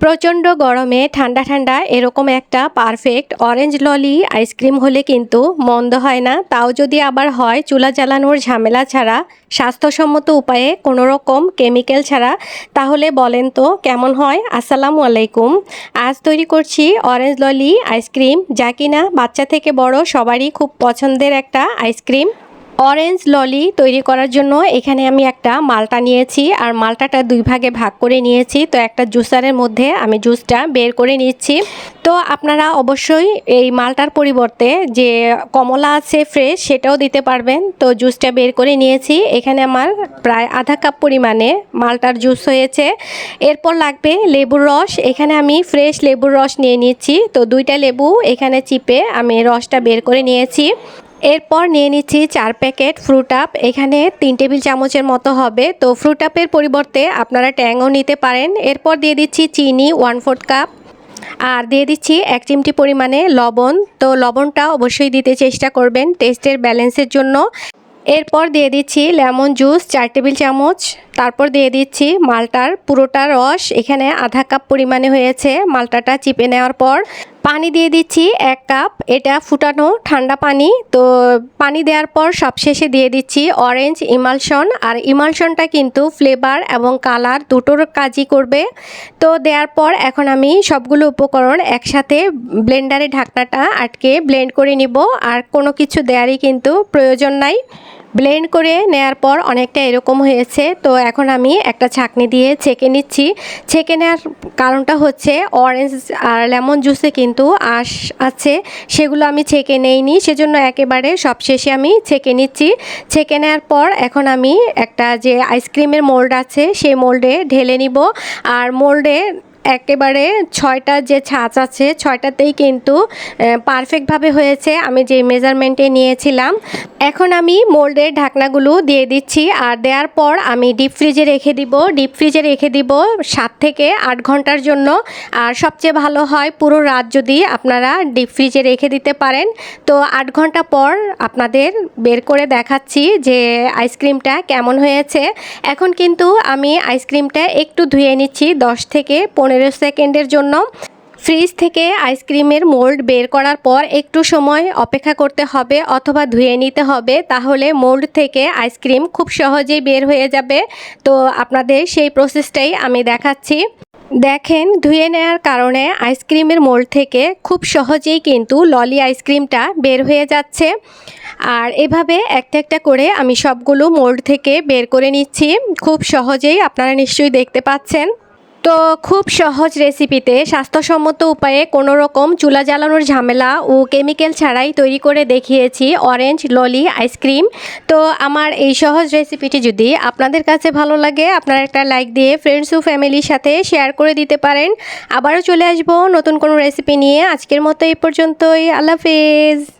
প্রচণ্ড গরমে ঠান্ডা ঠান্ডা এরকম একটা পারফেক্ট অরেঞ্জ ললি আইসক্রিম হলে কিন্তু মন্দ হয় না। তাও যদি আবার হয়, চুলা জ্বালানোর ঝামেলা ছাড়া, স্বাস্থ্যসম্মত উপায়ে কোনো রকম কেমিক্যাল ছাড়া, তাহলে বলেন তো কেমন হয়? আসসালামু আলাইকুম। আজ তৈরি করছি অরেঞ্জ ললি আইসক্রিম যা কিনা বাচ্চা থেকে বড় সবারই খুব পছন্দের একটা আইসক্রিম অরেঞ্জ ললি তৈরি করার জন্য এখানে আমি একটা মালটা নিয়েছি, আর মালটাটা দুই ভাগে ভাগ করে নিয়েছি। তো একটা জুসারের মধ্যে আমি জুসটা বের করে নিচ্ছি। তো আপনারা অবশ্যই এই মালটার পরিবর্তে যে কমলা আছে ফ্রেশ সেটাও দিতে পারবেন। তো জুসটা বের করে নিয়েছি। এখানে আমার প্রায় আধা কাপ পরিমাণে মালটার জুস হয়েছে। এরপর লাগবে লেবুর রস। এখানে আমি ফ্রেশ লেবুর রস নিয়ে নিচ্ছি। তো দুইটা লেবু এখানে চিপে আমি রসটা বের করে নিয়েছি। এরপর নিয়ে নিচ্ছি চার প্যাকেট ফ্রুট আপ এখানে তিন টেবিল চামচের মতো হবে। তো ফ্রুট আপের পরিবর্তে আপনারা ট্যাংও নিতে পারেন। এরপর দিয়ে দিচ্ছি চিনি ওয়ান ফোর্থ কাপ আর দিয়ে দিচ্ছি এক চিমটি পরিমাণে লবণ। তো লবণটা অবশ্যই দিতে চেষ্টা করবেন টেস্টের ব্যালেন্সের জন্য। এরপর দিয়ে দিচ্ছি লেমন জুস চার টেবিল চামচ। তারপর দিয়ে দিচ্ছি মালটার পুরোটা রস। এখানে আধা কাপ পরিমাণে হয়েছে মালটাটা চিপে নেওয়ার পর। পানি দিয়ে দিচ্ছি এক কাপ। এটা ফুটানো ঠান্ডা পানি। তো পানি দেওয়ার পর সবশেষে দিয়ে দিচ্ছি অরেঞ্জ ইমালশন আর ইমালশনটা কিন্তু ফ্লেভার এবং কালার দুটোর কাজই করবে। তো দেওয়ার পর এখন আমি সবগুলো উপকরণ একসাথে ব্লেন্ডারে ঢাকনাটা আটকে ব্লেন্ড করে নিব। আর কোনো কিছু দেওয়ারই কিন্তু প্রয়োজন নাই। ব্লেন্ড করে নেয়ার পর অনেকটা এরকম হয়েছে। তো এখন আমি একটা ছাঁকনি দিয়ে ছেঁকে নিচ্ছি। ছেঁকে নেওয়ার কারণটা হচ্ছে অরেঞ্জ আর লেমন জুসে কিন্তু আঁশ আছে। সেগুলো আমি ছেঁকে নেইনি। সেজন্য একেবারে সবশেষে আমি ছেঁকে নিচ্ছি। ছেঁকে নেওয়ার পর এখন আমি একটা যে আইসক্রিমের মোল্ড আছে, সেই মোল্ডে ঢেলে নিব। আর মোল্ডে একেবারে ছয়টা যে ছাঁচ আছে, ছয়টাতেই কিন্তু পারফেক্টভাবে হয়েছে। আমি যে মেজারমেন্টে নিয়েছিলাম, এখন আমি মোল্ডের ঢাকনাগুলো দিয়ে দিচ্ছি। আর দেওয়ার পর আমি ডিপ ফ্রিজে রেখে দিব। ডিপ ফ্রিজে রেখে দিব সাত থেকে আট ঘণ্টার জন্য। আর সবচেয়ে ভালো হয়, পুরো রাত যদি আপনারা ডিপ ফ্রিজে রেখে দিতে পারেন, তো আট ঘণ্টা পর আপনাদের বের করে দেখাচ্ছি যে আইসক্রিমটা কেমন হয়েছে। এখন কিন্তু আমি আইসক্রিমটা একটু ধুয়ে নিচ্ছি, দশ থেকে পনেরো সেকেন্ডের জন্য ফ্রিজ থেকে আইসক্রিমের মোল্ড বের করার পর একটু সময় অপেক্ষা করতে হবে অথবা ধুয়ে নিতে হবে, তাহলে মোল্ড থেকে আইসক্রিম খুব সহজেই বের হয়ে যাবে। তো আপনাদের সেই প্রসেসটাই আমি দেখাচ্ছি। দেখেন, ধুয়ে নেওয়ার কারণে আইসক্রিমের মোল্ড থেকে খুব সহজেই কিন্তু ললি আইসক্রিমটা বের হয়ে যাচ্ছে। আর এভাবে একটা একটা করে আমি সবগুলো মোল্ড থেকে বের করে নিচ্ছি। খুব সহজেই আপনারা নিশ্চয়ই দেখতে পাচ্ছেন। তো খুব সহজ রেসিপিতে স্বাস্থ্যসম্মত উপায়ে কোনো রকম চুলা জ্বালানোর ঝামেলা ও কেমিক্যাল ছাড়াই তৈরি করে দেখিয়েছি অরেঞ্জ ললি আইসক্রিম তো আমার এই সহজ রেসিপিটি যদি আপনাদের কাছে ভালো লাগে, আপনারা একটা লাইক দিয়ে ফ্রেন্ডস ও ফ্যামিলির সাথে শেয়ার করে দিতে পারেন। আবারও চলে আসব নতুন কোনো রেসিপি নিয়ে। আজকের মতো এই পর্যন্তই। আল্লাহ হাফেজ।